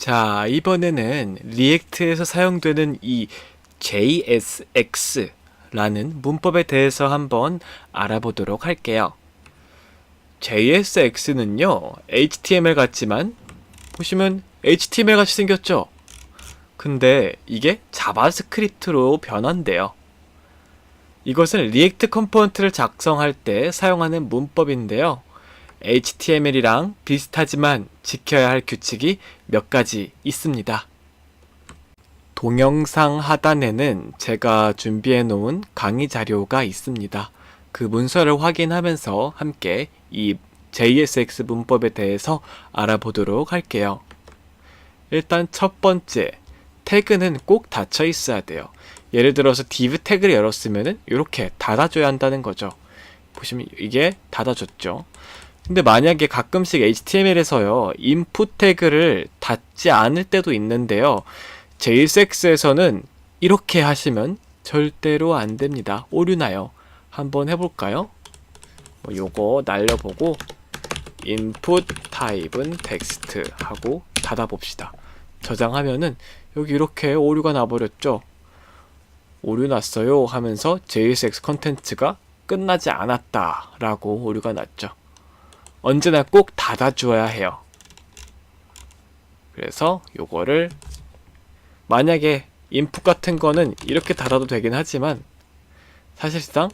자, 이번에는 리액트에서 사용되는 이 JSX라는 문법에 대해서 한번 알아보도록 할게요. JSX는요, HTML 같지만, 보시면 HTML 같이 생겼죠? 근데 이게 자바스크립트로 변환돼요. 이것은 리액트 컴포넌트를 작성할 때 사용하는 문법인데요. HTML이랑 비슷하지만 지켜야 할 규칙이 몇 가지 있습니다. 동영상 하단에는 제가 준비해 놓은 강의 자료가 있습니다. 그 문서를 확인하면서 함께 이 JSX 문법에 대해서 알아보도록 할게요. 일단 첫 번째, 태그는 꼭 닫혀 있어야 돼요. 예를 들어서 div 태그를 열었으면은 이렇게 닫아줘야 한다는 거죠. 보시면 이게 닫아줬죠. 근데 만약에 가끔씩 HTML에서요, input 태그를 닫지 않을 때도 있는데요. JSX에서는 이렇게 하시면 절대로 안 됩니다. 오류나요. 한번 해볼까요? 뭐 요거 날려보고 input type은 text 하고 닫아봅시다. 저장하면은 여기 이렇게 오류가 나버렸죠. 오류 났어요 하면서 JSX 컨텐츠가 끝나지 않았다 라고 오류가 났죠. 언제나 꼭 닫아주어야 해요. 그래서 요거를 만약에 인풋 같은 거는 이렇게 닫아도 되긴 하지만 사실상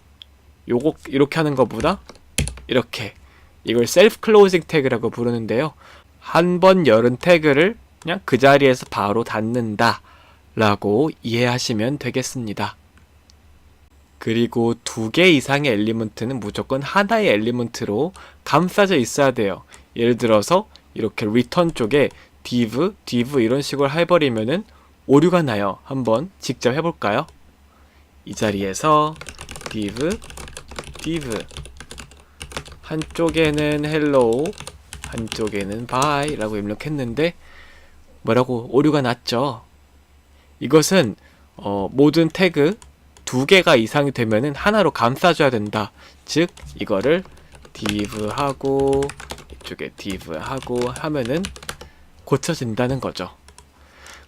요거 이렇게 하는 것보다 이렇게 이걸 셀프 클로징 태그라고 부르는데요. 한 번 열은 태그를 그냥 그 자리에서 바로 닫는다 라고 이해하시면 되겠습니다. 그리고 두 개 이상의 엘리먼트는 무조건 하나의 엘리먼트로 감싸져 있어야 돼요. 예를 들어서 이렇게 return 쪽에 div, div 이런 식으로 해버리면은 오류가 나요. 한번 직접 해볼까요? 이 자리에서 div, div 한쪽에는 hello, 한쪽에는 bye 라고 입력했는데 뭐라고 오류가 났죠. 이것은 어, 모든 태그 두 개가 이상이 되면은 하나로 감싸줘야 된다. 즉 이거를 div 하고 이쪽에 div 하고 하면은 고쳐진다는 거죠.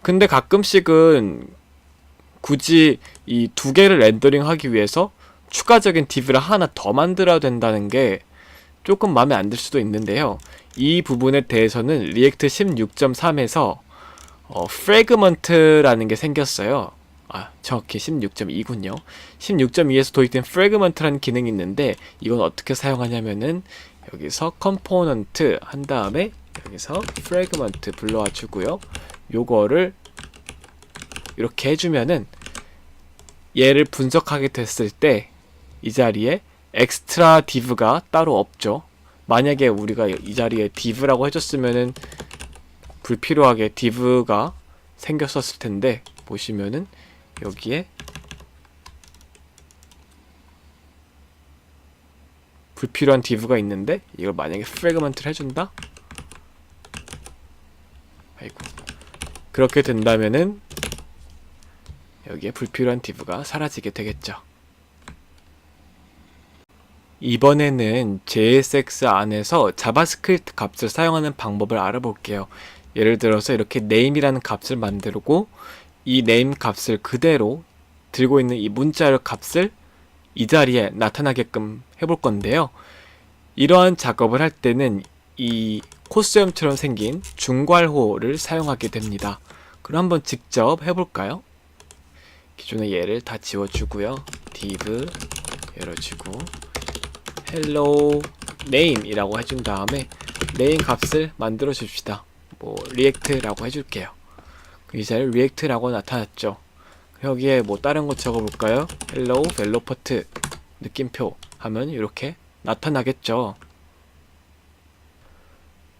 근데 가끔씩은 굳이 이 두 개를 렌더링 하기 위해서 추가적인 div를 하나 더 만들어야 된다는 게 조금 마음에 안 들 수도 있는데요. 이 부분에 대해서는 리액트 16.3에서 어, 프래그먼트라는 게 생겼어요. 아, 정확히 16.2군요. 16.2에서 도입된 프래그먼트라는 기능이 있는데 이건 어떻게 사용하냐면은 여기서 컴포넌트 한 다음에 여기서 프래그먼트 불러와 주고요. 요거를 이렇게 해주면은 얘를 분석하게 됐을 때 이 자리에 엑스트라 div가 따로 없죠. 만약에 우리가 이 자리에 div라고 해줬으면은 불필요하게 div가 생겼었을 텐데 보시면은 여기에 불필요한 div가 있는데 이걸 만약에 프래그먼트를 해준다? 아이고 그렇게 된다면은 여기에 불필요한 div가 사라지게 되겠죠. 이번에는 JSX 안에서 자바스크립트 값을 사용하는 방법을 알아볼게요. 예를 들어서 이렇게 name이라는 값을 만들고 이 name 값을 그대로 들고 있는 이 문자열 값을 이 자리에 나타나게끔 해볼 건데요. 이러한 작업을 할 때는 이 코스염처럼 생긴 중괄호를 사용하게 됩니다. 그럼 한번 직접 해볼까요? 기존의 얘를 다 지워주고요. div 열어주고 hello name 이라고 해준 다음에 name 값을 만들어 줍시다. 뭐 react라고 해줄게요. 이 자리에 react라고 나타났죠. 여기에 뭐 다른 거 적어볼까요? hello velopert 느낌표 하면 이렇게 나타나겠죠.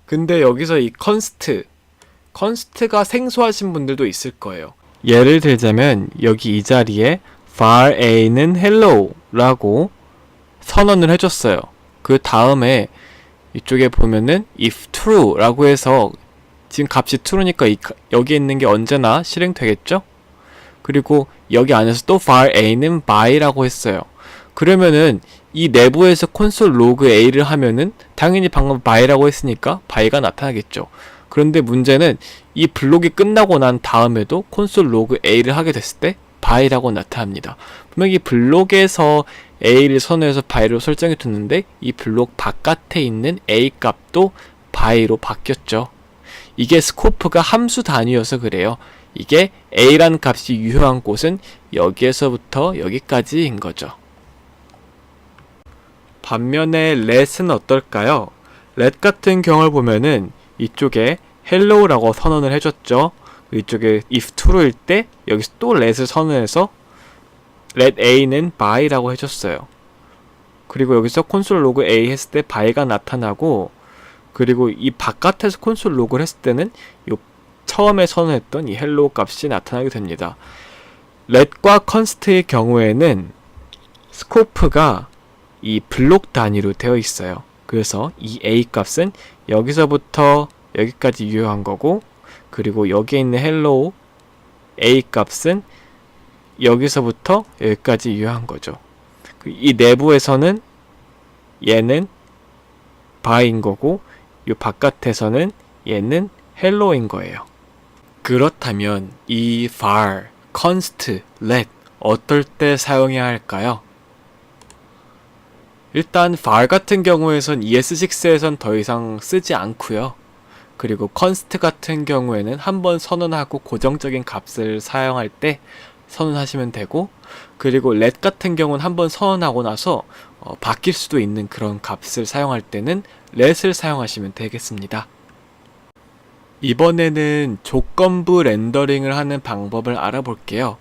근데 여기서 이 const, const가 생소하신 분들도 있을 거예요. 예를 들자면 여기 이 자리에 var a는 hello라고 선언을 해줬어요. 그 다음에 이쪽에 보면은 if true라고 해서 지금 값이 true니까 이, 여기 있는 게 언제나 실행되겠죠? 그리고 여기 안에서 또 var a는 by라고 했어요. 그러면은 이 내부에서 콘솔 로그 a를 하면은 당연히 방금 by라고 했으니까 by가 나타나겠죠. 그런데 문제는 이 블록이 끝나고 난 다음에도 콘솔 로그 A를 하게 됐을 때 바이라고 나타납니다. 분명히 블록에서 A를 선호해서 바이로 설정해 뒀는데 이 블록 바깥에 있는 A 값도 바이로 바뀌었죠. 이게 스코프가 함수 단위여서 그래요. 이게 A라는 값이 유효한 곳은 여기에서부터 여기까지인 거죠. 반면에 let은 어떨까요? let 같은 경우를 보면은 이쪽에 hello라고 선언을 해줬죠. 이쪽에 if true일 때 여기서 또 let을 선언해서 let a는 by라고 해줬어요. 그리고 여기서 콘솔 로그 a 했을 때 by가 나타나고 그리고 이 바깥에서 콘솔 로그를 했을 때는 요 처음에 선언했던 이 hello 값이 나타나게 됩니다. let과 const의 경우에는 스코프가 이 블록 단위로 되어 있어요. 그래서 이 a 값은 여기서부터 여기까지 유효한 거고 그리고 여기에 있는 hello a 값은 여기서부터 여기까지 유효한 거죠. 그이 내부에서는 얘는 by인 거고 이 바깥에서는 얘는 hello인 거예요. 그렇다면 이 var, const, let 어떨 때 사용해야 할까요? 일단 var 같은 경우에선 ES6에선 더 이상 쓰지 않고요. 그리고 const 같은 경우에는 한 번 선언하고 고정적인 값을 사용할 때 선언하시면 되고 그리고 let 같은 경우는 한 번 선언하고 나서 어, 바뀔 수도 있는 그런 값을 사용할 때는 let을 사용하시면 되겠습니다. 이번에는 조건부 렌더링을 하는 방법을 알아볼게요.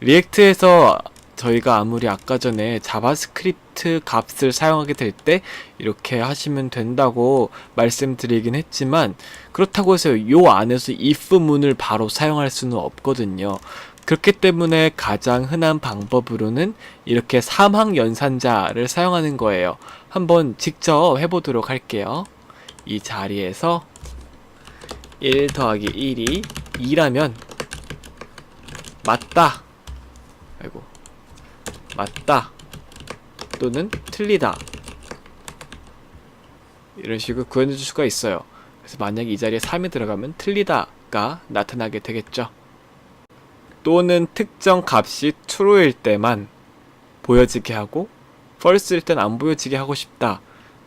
리액트에서 저희가 아무리 아까 전에 자바스크립트 값을 사용하게 될 때 이렇게 하시면 된다고 말씀드리긴 했지만 그렇다고 해서 요 안에서 if 문을 바로 사용할 수는 없거든요. 그렇기 때문에 가장 흔한 방법으로는 이렇게 사망 연산자를 사용하는 거예요. 한번 직접 해보도록 할게요. 이 자리에서 1 더하기 1이 2라면 맞다. 아이고. 맞다. 또는 틀리다. 이런 식으로 구현해 줄 수가 있어요. 그래서 만약에 이 자리에 3이 들어가면 틀리다가 나타나게 되겠죠. 또는 특정 값이 true일 때만 보여지게 하고 false일 땐 안 보여지게 하고 싶다.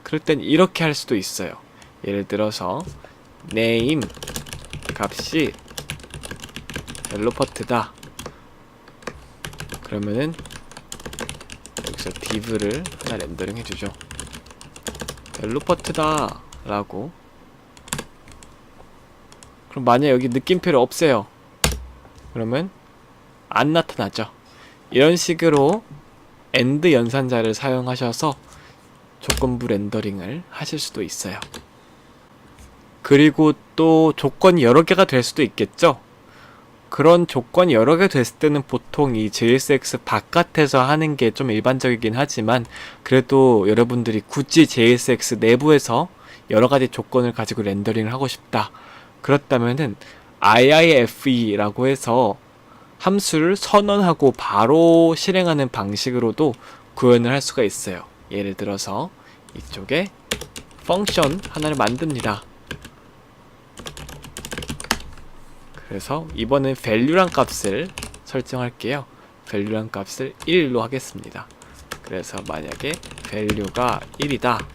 그럴 땐 이렇게 할 수도 있어요. 예를 들어서 name 값이 벨로퍼트다. 그러면은 여기서 div를 하나 렌더링 해주죠. 벨로퍼트다 라고 그럼 만약 여기 느낌표를 없애요. 그러면 안 나타나죠. 이런 식으로 엔드 연산자를 사용하셔서 조건부 렌더링을 하실 수도 있어요. 그리고 또 조건이 여러 개가 될 수도 있겠죠. 그런 조건이 여러 개 됐을 때는 보통 이 JSX 바깥에서 하는 게 좀 일반적이긴 하지만 그래도 여러분들이 굳이 JSX 내부에서 여러 가지 조건을 가지고 렌더링을 하고 싶다. 그렇다면은 IIFE라고 해서 함수를 선언하고 바로 실행하는 방식으로도 구현을 할 수가 있어요. 예를 들어서 이쪽에 펑션 하나를 만듭니다. 그래서 이번엔 value란 값을 설정할게요. value란 값을 1로 하겠습니다. 그래서 만약에 value가 1이다.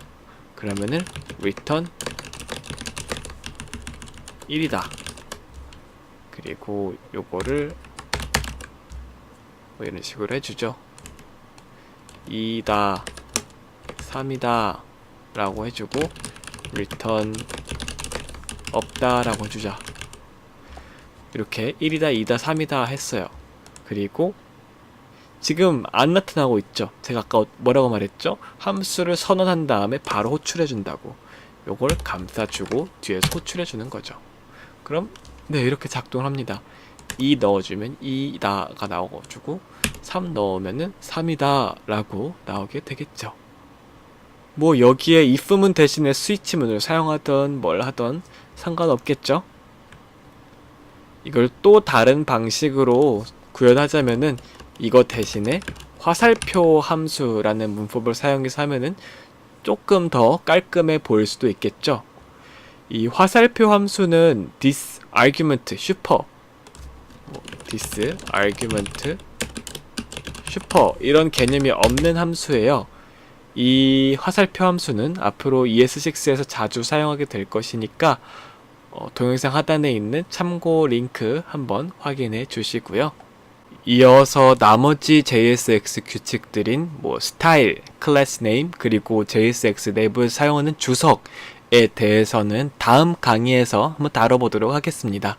그러면은 return 1이다. 그리고 요거를 뭐 이런 식으로 해주죠. 2다, 3이다 라고 해주고 return 없다 라고 해주자. 이렇게 1이다, 2다, 3이다 했어요. 그리고 지금 안 나타나고 있죠. 제가 아까 뭐라고 말했죠? 함수를 선언한 다음에 바로 호출해 준다고. 요걸 감싸주고 뒤에서 호출해 주는 거죠. 그럼 네 이렇게 작동을 합니다. 2 넣어주면 2다가 나와가지고 3 넣으면은 3이다 라고 나오게 되겠죠. 뭐 여기에 if문 대신에 스위치문을 사용하던 뭘 하던 상관없겠죠. 이걸 또 다른 방식으로 구현하자면은 이거 대신에 화살표 함수라는 문법을 사용해서 하면은 조금 더 깔끔해 보일 수도 있겠죠. 이 화살표 함수는 this argument 뭐, this argument super 이런 개념이 없는 함수예요. 이 화살표 함수는 앞으로 ES6에서 자주 사용하게 될 것이니까 어, 동영상 하단에 있는 참고 링크 한번 확인해 주시고요. 이어서 나머지 JSX 규칙들인 뭐 스타일, 클래스 네임, 그리고 JSX 내부에 사용하는 주석에 대해서는 다음 강의에서 한번 다뤄보도록 하겠습니다.